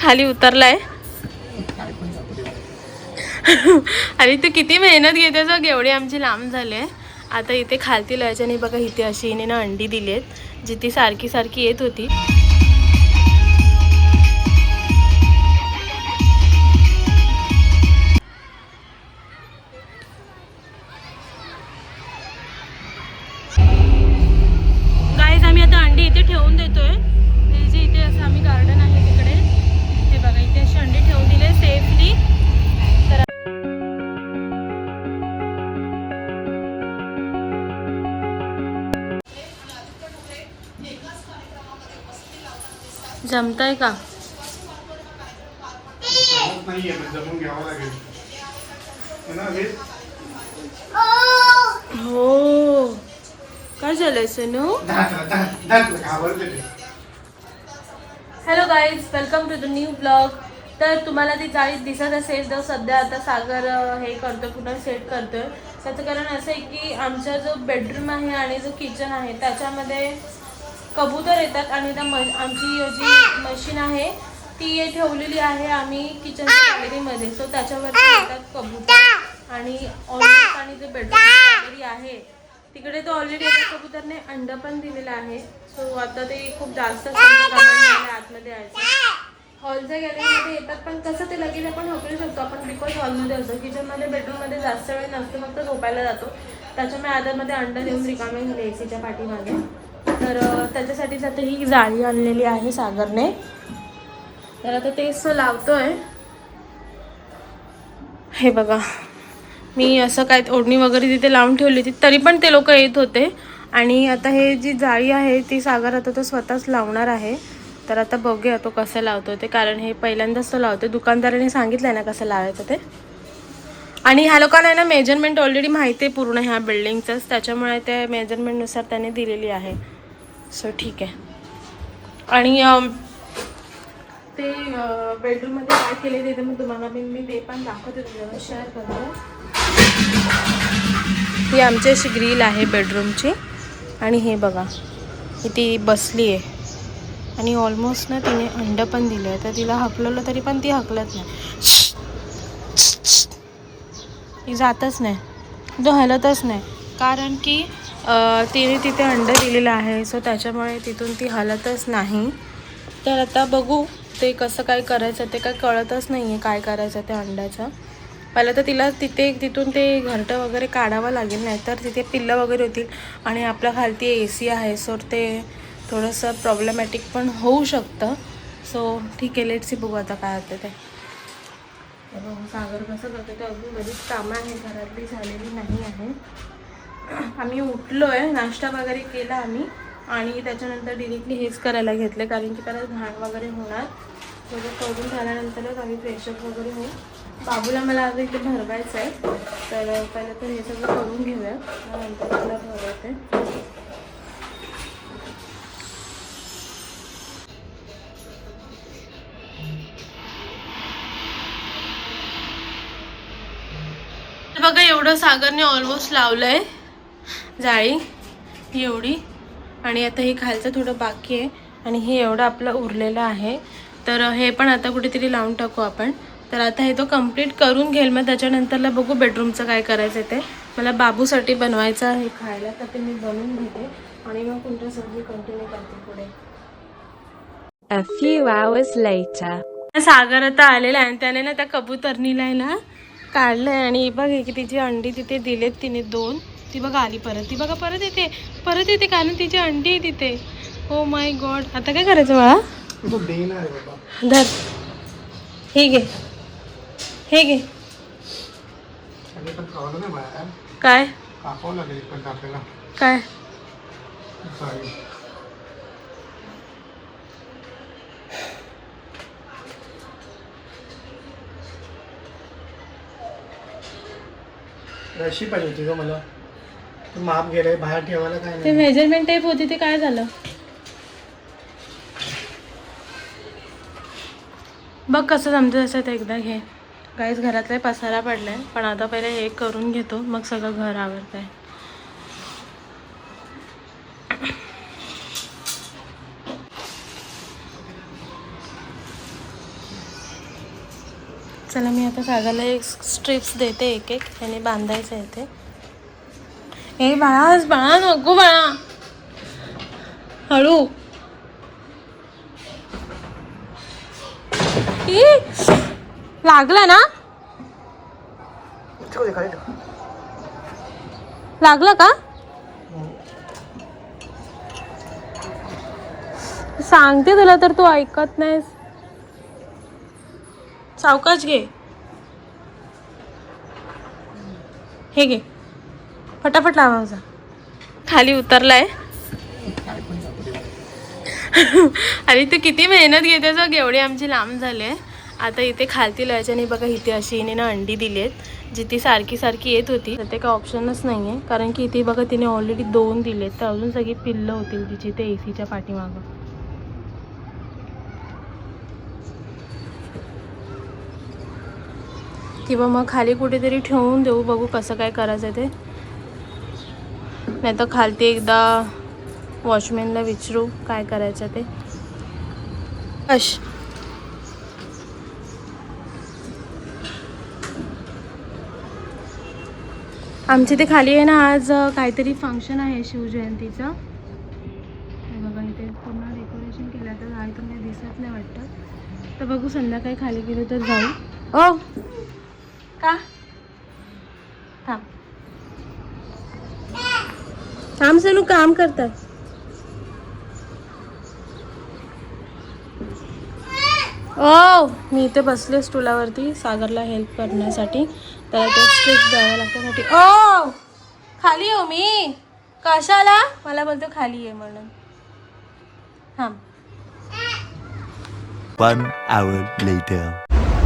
खाली उतरलाय. आणि तू किती मेहनत घेते बघ एवढी आमची लांब झाले आता इथे खालती लयाच्याने बघा इथे अशी हिने ना अंडी दिली आहेत जी ती सारखी सारखी येत होती. जमताय का? है काय झालंय Sonu. Hello guys welcome to the new blog तर तुम्हाला ती जाळी दिसत असेल तर सध्या आता सागर हे करतो पुन्हा सेट करतोय. त्याचं कारण असं आहे की आमचा जो बेडरूम आहे आणि जो किचन आहे त्याच्यामध्ये कबूतर येतात आणि त्या म आमची जी मशीन आहे ती ठेवलेली आहे आम्ही किचनच्या गॅलरीमध्ये सो त्याच्यावरती येतात कबूतर आणि ऑलमोस्ट आणि जे बेडरूम गॅलरी आहे तिकडे तो ऑलरेडी एका कबूतरने अंड पण दिलेलं आहे. सो आता ते खूप जास्त आतमध्ये यायचं हॉलच्या गॅलरीमध्ये येतात पण कसं ते लगेच आपण हकलू शकतो. आपण बिकॉज हॉलमध्ये असतो किचनमध्ये बेडरूममध्ये जास्त वेळ नसतो फक्त झोपायला जातो. त्याच्यामुळे आधारमध्ये अंड देऊन रिकामे झाले एसीच्या पाठीमागे. तर त्याच्यासाठीच आता ही जाळी आणलेली आहे सागरने. तर आता तेच लावतोय. हे बघा. मी असं काय ओढणी वगैरे तिथे लावून ठेवली होती तरी पण ते लोक येत होते. आणि आता हे जी जाळी आहे ती सागर आता तो स्वतःच लावणार आहे. तर आता बघूया तो कसं लावतो ते कारण हे पहिल्यांदाच तो लावतो दुकानदाराने सांगितलं ना कसं लावायचं ते. आणि ह्या लोकांना आहे ना मेजरमेंट ऑलरेडी माहिती आहे पूर्ण ह्या बिल्डिंगचंच त्याच्यामुळे ते मेजरमेंटनुसार त्याने दिलेली आहे. सो ठीक आहे. आणि ते बेडरूममध्ये काय केले ते मग तुम्हाला मी मी ते पण दाखवते तुमच्यावर शेअर करतो ही आमची अशी ग्रील आहे बेडरूमची आणि हे बघा ही ती बसली आहे. आणि ऑलमोस्ट ना तिने अंड पण दिलं आहे तर तिला हकलवलं तरी पण ती हकलत नाही. ती जातच नाही. तो हलतच नाही. कारण की तिने तिथे अंड दिलेलं आहे सो त्याच्यामुळे तिथून ती हलतच नाही. तर आता बघू ते कसं काय करायचं ते काय कळतच नाही आहे काय करायचं ते अंड्याचं. पहिलं तर तिला तिथे तिथून ते घरटं वगैरे काढावं लागेल नाही तर तिथे पिल्लं वगैरे होतील आणि आपल्या खालती ए सी आहे सो ते थोडंसं प्रॉब्लेमॅटिक पण होऊ शकतं. सो ठीक आहे लेट्स बघू आता काय होतं ते. सागर कसं करतो ते अगदी बरीच कामं आहे घरातली झालेली नाही आहे आम्ही उठलो आहे नाश्ता वगैरे केला आम्ही. आणि त्याच्यानंतर डिरेक्टली हेच करायला घेतले कारण की त्याला घाण वगैरे होणार. सगळं करून झाल्यानंतरच आम्ही फ्रेशअप वगैरे होऊ. बाबूला मला आज इथे भरवायचं आहे तर पहिलं तर हे सगळं करून घेऊया. नंतर त्याला भरवते. बघा एवढं सागरने ऑलमोस्ट लावलं आहे जाळी ही एवढी. आणि आता हे खालचं थोडं बाकी आहे. आणि हे एवढं आपलं उरलेलं आहे. तर हे पण आता कुठेतरी लावून टाकू आपण. तर आता हे तो कंप्लीट करून घेईल. मग त्याच्यानंतरला बघू बेडरूमचं काय करायचं ते. मला बाबूसाठी बनवायचं आहे खायला तर ते मी बनवून घेते. आणि मग तुमच्या सब्जी कंटिन्यू करते पुढे. A few hours later. सागर आता आलेला आहे आणि त्याने ना त्या कबूतरणीला आहे ना काढलंय. आणि बघ की तिची अंडी तिथे दिलेत तिने दोन. ती बघा आली परत. ती बघा परत येते. परत येते कारण तिची अंडी आहे तिथे. हो माय गॉड आता काय करायचं बाबा. धर. हे घे. हे घे. काय? काय? रशी पाहिजे होती ग मला. माप गेलंय बाहेर ठेवायला काय ते नाही. मेजरमेंट टेप होती ते काय झालं? बघ कसं जमतं तसं ते एकदा घे. काहीच घरातला पसारा पडलाय पण आता पहिले हे करून घेतो मग सगळं घर आवडत आहे चला मी आता सागरला एक स्ट्रिप्स देते एक एक त्याने बांधायचं आहे ते ए बाळा बाळा नको बाळा. हळू. लागला ना? लागलं का? सांगते तुला तर तू ऐकत नाहीस. सावकाश घे. हे घे. फटाफट लावायचा खाली उतरलाय. आणि तू किती मेहनत घेते जग एवढी आमची लांब झाले आता इथे खालती लावायची बघा इथे अशी हिने ना अंडी दिली आहेत जी ती सारखी सारखी येत होती. तर ते काही ऑप्शनच नाही आहे कारण की इथे बघा तिने ऑलरेडी दोन दिलेत. तर अजून सगळी पिल्लं होतील तिची ते ए सीच्या पाठीमागं. किंवा मग खाली कुठेतरी ठेवून देऊ बघू कसं काय करायचं ते. नाही तर खालती एकदा वॉचमॅनला विचारू काय करायचं ते. अश. आमच्या ते खाली आहे ना आज काहीतरी फंक्शन आहे शिवजयंतीचं. बघा इथे पूर्ण डेकोरेशन केलं तर आहे तर दिसत नाही वाटतं. तर बघू संध्याकाळी खाली गेलो तर जाऊ. ओ! का? थांब सलू काम करतात ओ मी इथे बसले स्टुलावरती सागरला हेल्प करण्यासाठी. त्याला ते स्ट्रिप द्यावं लागण्यासाठी. ओ खाली हो मी. कशाला? मला बोलतो खाली आहे म्हणून. थांब. One hour later.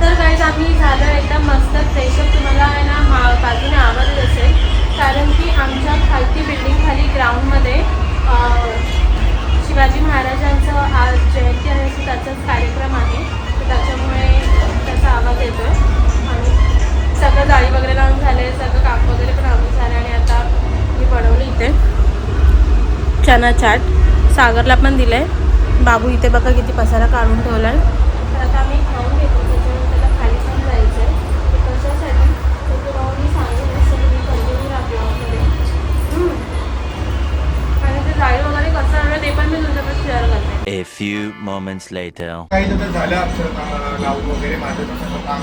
तर काहीच आम्ही झालं एकदम मस्त. फ्रेशअप तुम्हाला आहे ना मा बाजूने आवडत असेल. कारण की आमच्या खालती बिल्डिंगखाली ग्राउंडमध्ये शिवाजी महाराजांचं आज जयंती आहे सो त्याचाच कार्यक्रम आहे. तर त्याच्यामुळे त्याचा आवाज येतो आहे आणि सगळं जाळी वगैरे लावून झाले सगळं काम वगैरे पण आवडून झालं आणि आता मी बनवलं इथे. चना चाट. सागरला पण दिलं आहे बाबू इथे बघा किती पसारा काढून ठेवला आहे A few moments later. काही झालं आमचं लावून वगैरे माझं तसं काम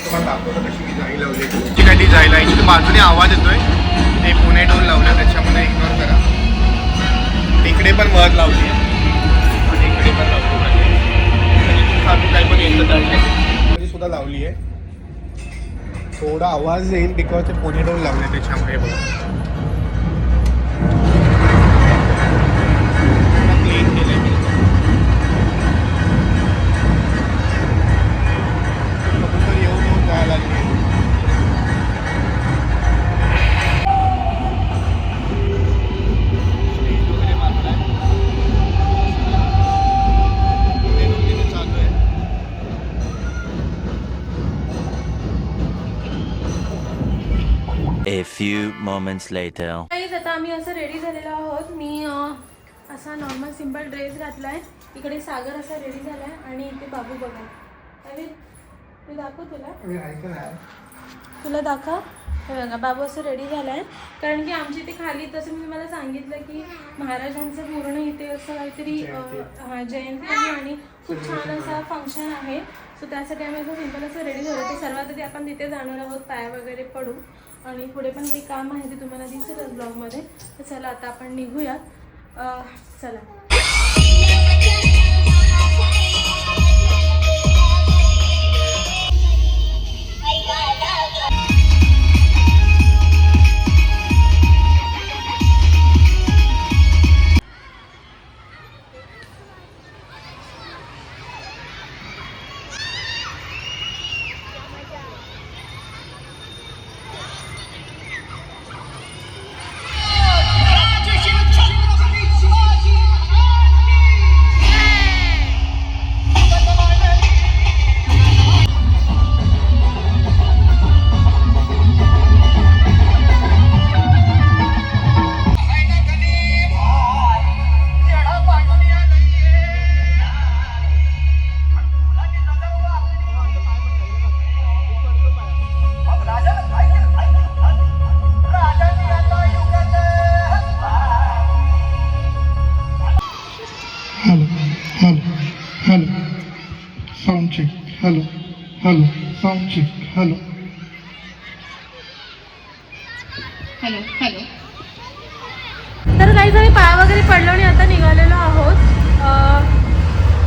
तुम्हाला दाखवतो कशी मी लावली. जायला इथे बाजूने आवाज येतोय. ते पुणे डोर लावलं त्याच्यामध्ये इग्नोर करा. तिकडे पण मध लावली आहे. आणि इकडे पण लावतो काही पण येतं त्यामध्ये सुद्धा लावली आहे. थोडा आवाज येईल बिकॉज ते पुणे डोर लावले त्याच्यामुळे बघा. Moments later. काहीच आता आम्ही असं रेडी झालेलो आहोत. मी अं, असा नॉर्मल सिंपल ड्रेस घातलाय. इकडे सागर असा रेडी झालाय आणि इथे बाबू बघा. अरे मी दाखव तुला? तुला दाखव. हे बघा बाबू असं रेडी झालाय. कारण की आमच्या इथे खाली तसं मी तुम्हाला सांगितलं की महाराजांचं पूर्ण इथे असं काहीतरी अं, हा, जयंती आहे आणि खूप छान असा फंक्शन आहे. सो त्यासाठी आम्ही असं सिंपल असं रेडी झालो. तर सर्वात आधी आपण तिथे जाणार आहोत. पाया वगैरे पडू. आणि पुढे पण काही काम आहे ते तुम्हाला दिसेलच ब्लॉगमध्ये तर चला आता आपण निघूयात. चला. Hello hello sound check hello. Hello hello. तर काही जणी पाया वगैरे पडलो आणि आता निघालेलो आहोत.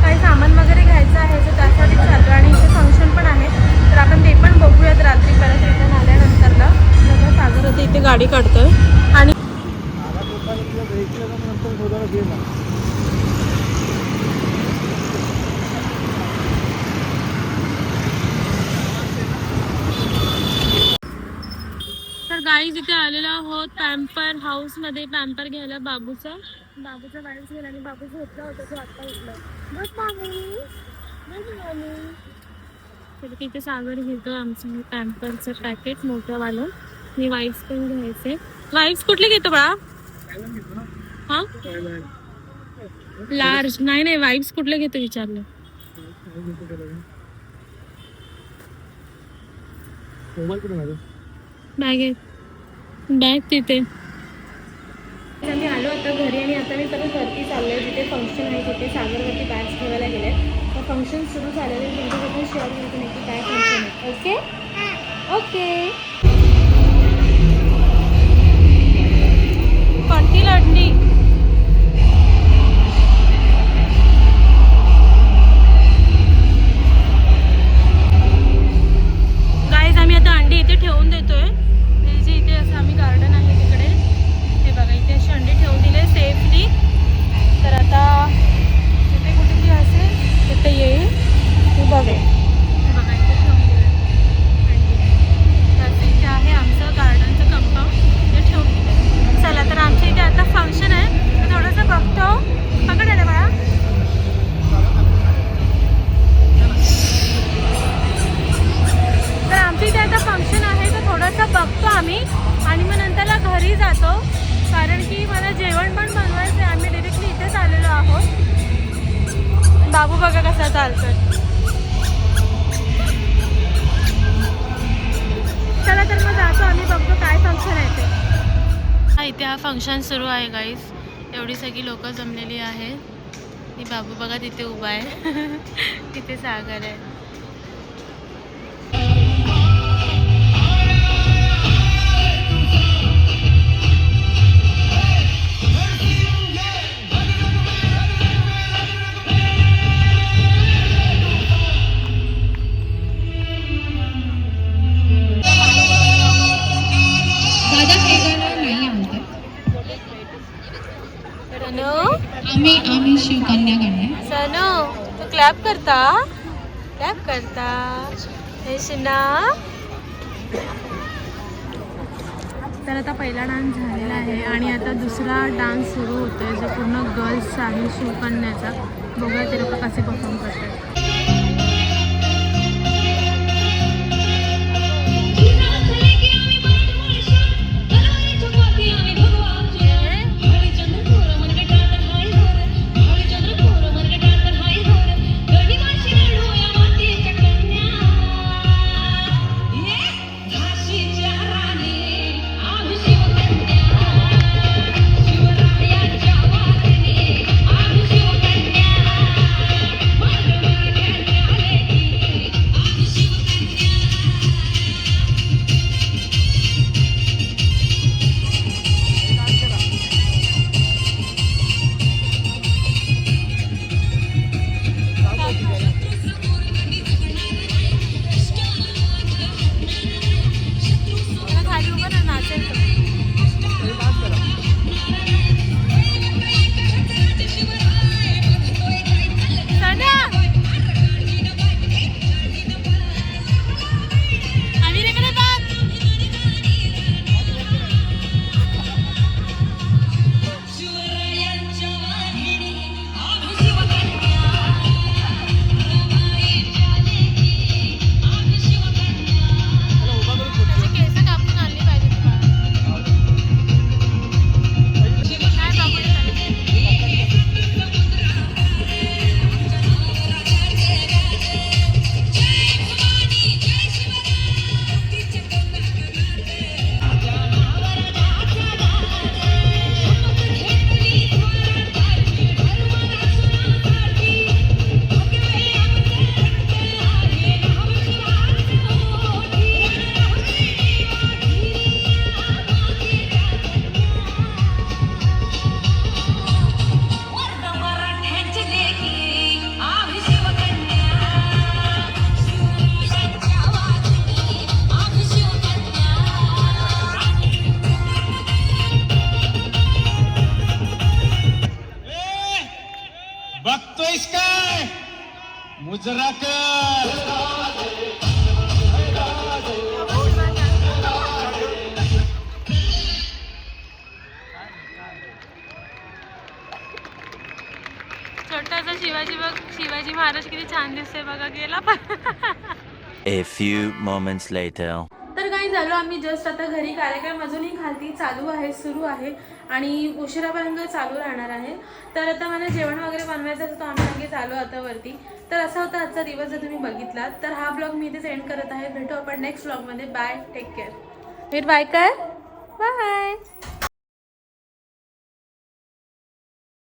काही सामान वगैरे घ्यायचं आहे तर त्यासाठी चाललो आणि इथे फंक्शन पण आहे. तर आपण ते पण बघूयात रात्री परत रिटर्न आल्यानंतरला. सगळं सागर होते इथे गाडी काढतोय. आणि गाई जिथे आलेलो आहोत पॅम्पर हाऊसमध्ये पॅम्पर घ्यायला बाबूचा. बाबूचा वाईफ गेला आणि बाबू झोपला होता तो आत्ता उठला. बस मामी बस मामी. तर तिथे सागर घेतो आमचं पॅम्परचं पॅकेट मोठं वालं. मी वाईफ्स पण घ्यायचे. वाईफ्स कुठले घेतो बाळा? हा? लार्ज नाही नाही वाईफ्स कुठले घेतो विचारलं. बॅग आहे. बॅग तिथे. आम्ही आलो आता घरी आणि आता मी परत वरती चाललोय जिथे फंक्शन आहे तिथे सागरवरती बॅग्स ठेवायला गेले तर फंक्शन सुरू झालेलं आहे शेअर करते नक्की काय फंक्शन आहे. ओके? ओके. कोणती लढणी? गाईज आम्ही आता अंडी इथे ठेवून देतोय. आम्ही गार्डन आहे तिकडे. हे बघा इथे अशी अंडी ठेवून दिले सेफली तर आता तिथे कुठे ती असेल तिथे येईल. तू बघे. फंक्शन आहे. घरी कारण की मला जेवण पण बनवायचं आहे आम्ही डिरेक्टली इथेच आलेलो आहोत. बाबू बघा कसा चालतोय. चला तर मग जातो. आम्ही बघतो काय फंक्शन आहे ते. हा इथे हा फंक्शन सुरू आहे गाईस एवढी सगळी लोकं जमलेली आहेत. मी बाबू बघा तिथे उभा आहे. तिथे सागर आहे. करता? काय करता. हे शिना तर आता पहिला डान्स झालेला आहे आणि आता दुसरा डान्स सुरू होतोय. जो पूर्ण गर्ल्स आहे शिवकन्याचा. बघूया ते लोक कसे परफॉर्म करतात. छोटासा शिवाजी बघ शिवाजी महाराज किती छान दिसतोय बघा गेला पण. A few moments later. तर काही झालो आम्ही जस्ट आता घरी. कार्यक्रम अजूनही खालती चालू आहे सुरू आहे आणि उशिरापर्यंत चालू राहणार आहे. तर आता मला जेवण वगैरे बनवायचं असतं आम्ही नक्की चालू आता वरती. तर असा होता आजचा दिवस जर तुम्ही बघितला तर हा ब्लॉग मी इथे एंड करत आहे. भेटू आपण नेक्स्ट ब्लॉगमध्ये बाय टेक केअर फिर बाय कर बाय